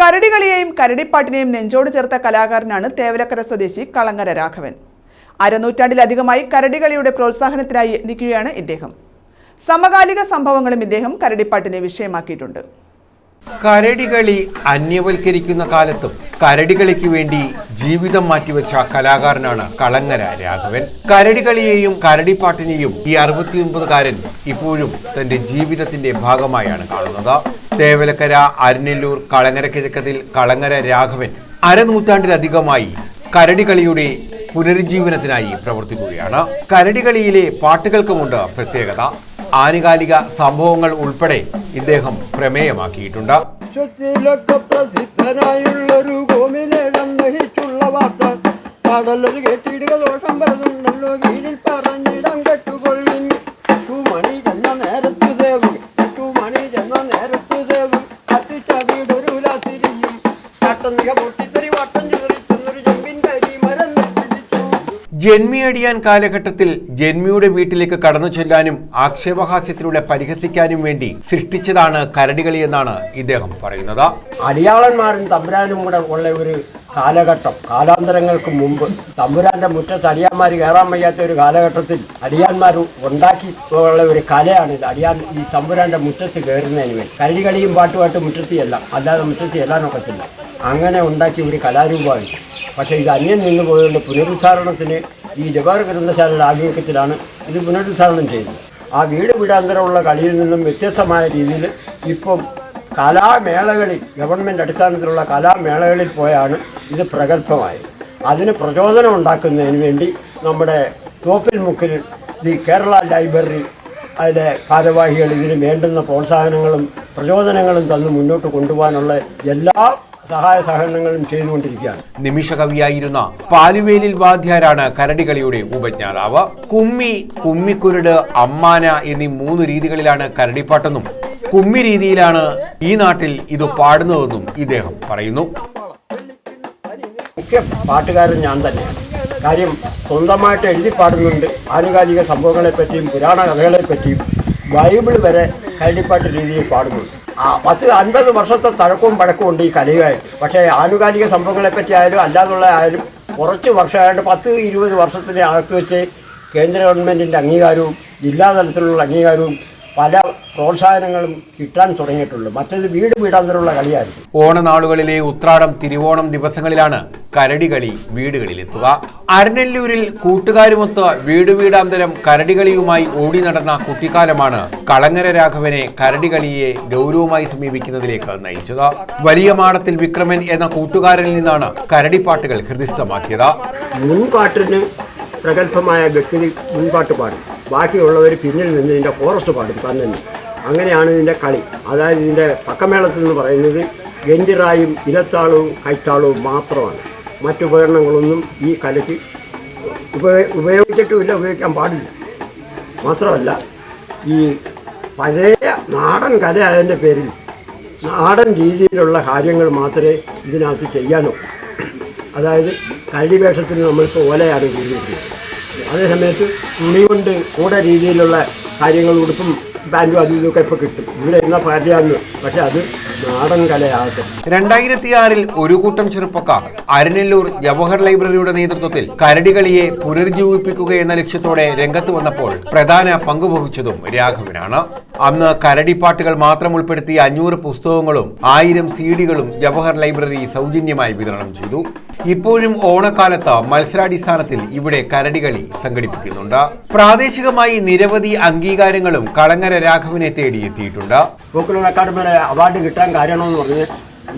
കരടികളിയെയും കരടിപ്പാട്ടിനെയും നെഞ്ചോട് ചേർത്ത കലാകാരനാണ് തേവലക്കര സ്വദേശി കളങ്ങര രാഘവൻ. അരനൂറ്റാണ്ടിലധികമായി കരടികളിയുടെ പ്രോത്സാഹനത്തിനായി യത്നിക്കുകയാണ് ഇദ്ദേഹം. സമകാലിക സംഭവങ്ങളും ഇദ്ദേഹം കരടിപ്പാട്ടിനെ വിഷയമാക്കിയിട്ടുണ്ട്. കരടികളി അന്യവൽക്കരിക്കുന്ന കാലത്തും കരടികളിക്ക് വേണ്ടി ജീവിതം മാറ്റിവെച്ച കലാകാരനാണ് കളങ്ങര രാഘവൻ. കരടികളിയെയും കരടിപ്പാട്ടിനെയും ഈ അറുപത്തിയൊൻപതുകാരൻ ഇപ്പോഴും തന്റെ ജീവിതത്തിന്റെ ഭാഗമായാണ് കാണുന്നത്. തേവലക്കര അരനല്ലൂർ കളങ്ങര കിഴക്കതിൽ കളങ്ങര രാഘവൻ അരനൂറ്റാണ്ടിലധികമായി കരടികളിയുടെ പുനരുജ്ജീവനത്തിനായി പ്രവർത്തിക്കുകയാണ്. കരടികളിയിലെ പാട്ടുകൾക്കുമുണ്ട് പ്രത്യേകത. ആനുകാലിക സംഭവങ്ങൾ ഉൾപ്പെടെ ഇദ്ദേഹം പ്രമേയമാക്കിയിട്ടുണ്ട്. വിശ്വത്തിലൊക്കെ കേട്ടിടുക ദോഷം പറഞ്ഞുണ്ടല്ലോ കീഴിൽ പറഞ്ഞിടം ചെന്ന നേരത്തു ദേവം കത്തിച്ച വീടൊരു ലാത്തിരിയും ചട്ടനിക പൊട്ടിത്തെറി ജന്മിയടിയാൻ കാലഘട്ടത്തിൽ ജന്മിയുടെ വീട്ടിലേക്ക് കടന്നു ചെല്ലാനും ആക്ഷേപഹാസ്യത്തിലൂടെ പരിഹസിക്കാനും വേണ്ടി സൃഷ്ടിച്ചതാണ് കരടികളി എന്നാണ് ഇദ്ദേഹം പറയുന്നത്. അടിയാളന്മാരും തമ്പുരാനും കൂടെ ഉള്ള ഒരു കാലഘട്ടം കാലാന്തരങ്ങൾക്ക് മുമ്പ്. തമ്പുരാന്റെ മുറ്റത്ത് അടിയാന്മാർ കയറാൻ വയ്യാത്ത ഒരു കാലഘട്ടത്തിൽ അടിയാന്മാർ ഉണ്ടാക്കി ഉള്ള ഒരു കലയാണ് ഇത്. അടിയാൻ ഈ തമ്പുരാന്റെ മുറ്റത്ത് കയറുന്നതിന് വേണ്ടി. കരടികളിയും പാട്ടുപാട്ട് മുറ്റത്തി എല്ലാം അല്ലാതെ മുറ്റത്തി എല്ലാം ഒക്കത്തില്ല. അങ്ങനെ ഉണ്ടാക്കിയ ഒരു കലാരൂപമായി പക്ഷേ ഇത് അന്യം നിന്ന് പോയതുകൊണ്ട് പുനരുദ്ധാരണത്തിന് ഈ ജവാഹർ ഗ്രന്ഥശാലയുടെ ആഭിമുഖ്യത്തിലാണ് ഇത് പുനരുദ്ധാരണം ചെയ്യുന്നത് ആ വീട് വീടാന്തരമുള്ള കളിയിൽ നിന്നും വ്യത്യസ്തമായ രീതിയിൽ ഇപ്പം കലാമേളകളിൽ ഗവൺമെന്റ് അടിസ്ഥാനത്തിലുള്ള കലാമേളകളിൽ പോയാണ് ഇത് പ്രഗത്ഭമായത്. അതിന് പ്രചോദനം ഉണ്ടാക്കുന്നതിന് വേണ്ടി നമ്മുടെ തോപ്പിൽ മുക്കിൽ ദി കേരള ലൈബ്രറി അതിലെ ഭാരവാഹികൾ ഇതിന് വേണ്ടുന്ന പ്രോത്സാഹനങ്ങളും പ്രചോദനങ്ങളും തന്ന് മുന്നോട്ട് കൊണ്ടുപോകാനുള്ള എല്ലാ സഹായ സഹകരണങ്ങളും ചെയ്തുകൊണ്ടിരിക്കുകയാണ്. നിമിഷകവിയായിരുന്ന പാലുവേലിൽ വാദ്യാരാണ് കരടികളിയുടെ ഉപജ്ഞാതാവ്. കുമ്മി കുമ്മിക്കുരുട് അമ്മാന എന്നീ മൂന്ന് രീതികളിലാണ് കരടിപ്പാട്ടെന്നും കുമ്മി രീതിയിലാണ് ഈ നാട്ടിൽ ഇത് പാടുന്നതെന്നും ഇദ്ദേഹം പറയുന്നു. മുഖ്യ പാട്ടുകാരൻ ഞാൻ തന്നെയാണ്. കാര്യം സ്വന്തമായിട്ട് എഴുതി പാടുന്നുണ്ട്. ആനുകാലിക സംഭവങ്ങളെപ്പറ്റിയും പുരാണ കഥകളെപ്പറ്റിയും ബൈബിൾ വരെ കരടിപ്പാട്ട് രീതിയിൽ പാടുന്നുണ്ട്. പത്ത് അൻപത് വർഷത്തെ തഴക്കവും പഴക്കവും ഉണ്ട് ഈ കലയുമായിട്ട്. പക്ഷേ ആനുകാലിക സംഭവങ്ങളെപ്പറ്റി ആയാലും അല്ലാതുള്ള ആയാലും കുറച്ച് വർഷമായിട്ട് പത്ത് ഇരുപത് വർഷത്തിന്റെ അകത്ത് വെച്ച് കേന്ദ്ര ഗവൺമെന്റിന്റെ അംഗീകാരവും ജില്ലാ തലത്തിലുള്ള അംഗീകാരവും പല പ്രോത്സാഹനങ്ങളും കിട്ടാൻ തുടങ്ങിയിട്ടുള്ളൂ മറ്റേത് വീട് വീടാന്തരമുള്ള കളിയായിരുന്നു ഓണനാളുകളിലെ ഉത്രാടം തിരുവോണം ദിവസങ്ങളിലാണ് കരടികളി വീടുകളിലെത്തുക. അരനെല്ലൂരിൽ കൂട്ടുകാരുമൊത്ത് വീട് വീടാന്തരം കരടികളിയുമായി ഓടി നടന്ന കുട്ടിക്കാലമാണ് കളങ്ങര രാഘവനെ കരടികളിയെ ഗൗരവമായി സമീപിക്കുന്നതിലേക്ക് നയിച്ചത്. വലിയ മാടത്തിൽ വിക്രമൻ എന്ന കൂട്ടുകാരനിൽ നിന്നാണ് കരടിപ്പാട്ടുകൾ ഹൃദിസ്ഥമാക്കിയത്. മുൻപാട്ടിന് പ്രഗത്ഭമായ വ്യക്തി മുൻപാട്ട് പാടും. ബാക്കിയുള്ളവർ പിന്നിൽ നിന്ന് ഇതിന്റെ കോറസ് പാടും തന്നെ അങ്ങനെയാണ് ഇതിന്റെ കളി. അതായത് ഇതിന്റെ പക്കമേളത്തിൽ എന്ന് പറയുന്നത് ഗഞ്ചിറായും ഇലത്താളവും കൈത്താളവും മാത്രമാണ്. മറ്റുപകരണങ്ങളൊന്നും ഈ കലയ്ക്ക് ഉപയോഗ ഉപയോഗിച്ചിട്ടുമില്ല ഉപയോഗിക്കാൻ പാടില്ല. മാത്രമല്ല ഈ പഴയ നാടൻ കല അതിന്റെ പേരിൽ നാടൻ രീതിയിലുള്ള കാര്യങ്ങൾ മാത്രമേ ഇതിനകത്ത് ചെയ്യാനോ അതായത് കഴിവേഷത്തിന് നമ്മൾക്ക് ഓലയാണ് ഉപയോഗിക്കുന്നത്. അതേസമയത്ത് തുണി കൊണ്ട് കൂടെ രീതിയിലുള്ള കാര്യങ്ങൾ ഉടുപ്പും പാന്റും അതും ഇതൊക്കെ ഇപ്പോൾ കിട്ടും. ഇവിടെ എന്ന പാർട്ടിയാണ് പക്ഷെ അത് നാടൻ കലയാകട്ടെ. രണ്ടായിരത്തി ആറിൽ ഒരു കൂട്ടം ചെറുപ്പക്കാർ അരനെല്ലൂർ ജവഹർ ലൈബ്രറിയുടെ നേതൃത്വത്തിൽ കരടികളിയെ പുനരുജ്ജീവിപ്പിക്കുക എന്ന ലക്ഷ്യത്തോടെ രംഗത്ത് വന്നപ്പോൾ പ്രധാന പങ്കുവഹിച്ചതും രാഘവനാണ്. അന്ന് കരടിപ്പാട്ടുകൾ മാത്രം ഉൾപ്പെടുത്തി അഞ്ഞൂറ് പുസ്തകങ്ങളും ആയിരം സി ഡികളും ജവഹർ ലൈബ്രറി സൗജന്യമായി വിതരണം ചെയ്തു. ഇപ്പോഴും ഓണക്കാലത്ത് മത്സരാടിസ്ഥാനത്തിൽ ഇവിടെ കരടികളി സംഘടിപ്പിക്കുന്നുണ്ട്. പ്രാദേശികമായി നിരവധി അംഗീകാരങ്ങളും കളങ്ങര രാഘവനെ തേടിയെത്തിയിട്ടുണ്ട് അക്കാദമിയുടെ അവാർഡ് കിട്ടാൻ കാരണമെന്ന് പറഞ്ഞ്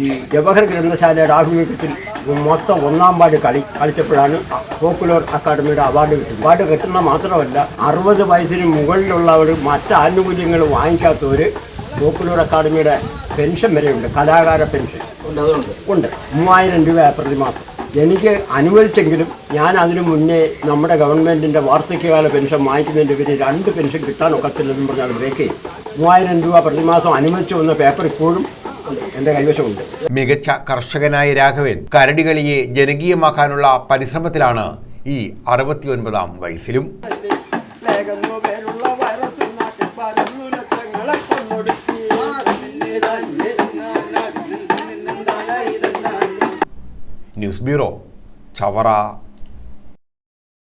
ഈ ജവഹർ ഗ്രന്ഥശാലയുടെ ആഭിമുഖ്യത്തിൽ മൊത്തം ഒന്നാം പാട് കളി കളിച്ചപ്പോഴാണ് പോപ്പുലർ അക്കാദമിയുടെ അവാർഡ് കിട്ടുന്നത്. അവാർഡ് കിട്ടുന്ന മാത്രമല്ല അറുപത് വയസ്സിന് മുകളിലുള്ളവർ മറ്റ് ആനുകൂല്യങ്ങൾ വാങ്ങിക്കാത്തവർ പോപ്പുലർ അക്കാദമിയുടെ പെൻഷൻ വരെയുണ്ട് കലാകാര പെൻഷൻ. ഉണ്ട്. മൂവായിരം രൂപ പ്രതിമാസം എനിക്ക് അനുവദിച്ചെങ്കിലും ഞാൻ അതിനു മുന്നേ നമ്മുടെ ഗവൺമെന്റിന്റെ വാർഷികകാല പെൻഷൻ വാങ്ങിക്കുന്നതിന്റെ പേര് രണ്ട് പെൻഷൻ കിട്ടാൻ ഒക്കത്തില്ലെന്ന് പറഞ്ഞാൽ ബ്രേക്ക് ചെയ്യും മൂവായിരം രൂപ പ്രതിമാസം അനുവദിച്ചു വന്ന പേപ്പർ ഇപ്പോഴും മികച്ച കർഷകനായ രാഘവൻ കരടികളിയെ ജനകീയമാക്കാനുള്ള പരിശ്രമത്തിലാണ് ഈ അറുപത്തിയൊൻപതാം വയസ്സിലും. News bureau Chavara.